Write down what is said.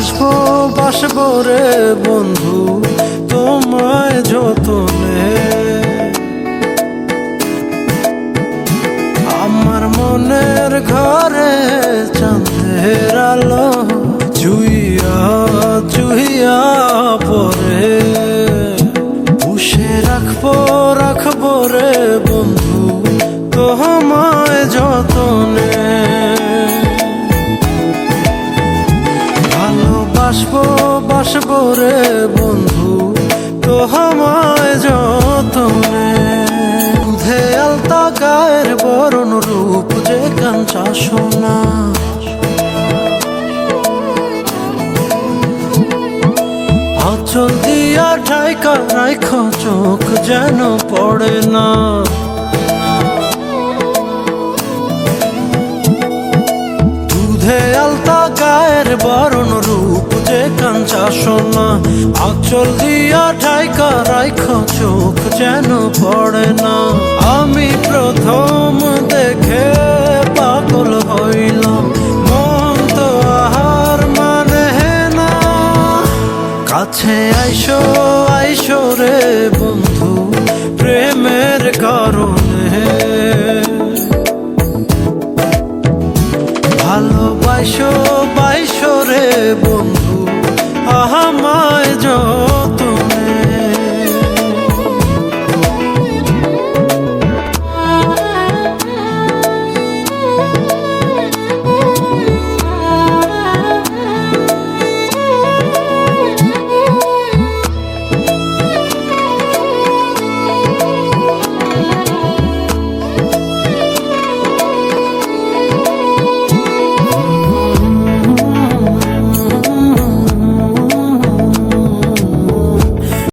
বাসবো বাসবো রে বন্ধু তোমায় যতনে। আমার মনের ঘরে বাসবো রে বন্ধু তোমায় যতনে। দুধে আলতা গায়ের বরণ রূপ যে কাঞ্চা সোনা। অচল দিয়া ঠাইকা রাইখ, চোখ যেন পড়ে না। দুধে আলতা গায়ের বরণ রূপ চাষনা আচল দিয়া ঠাইকা রাইখ, চোখ যেন পড়ে না। আমি প্রথম দেখে পাগল হইলাম। মন তো আহার মানে না। কাছে আইসো আইসো রে বন্ধু, প্রেমের কারণে। ভালোবাসো বাইশো রে বন্ধু মহামায় যোগ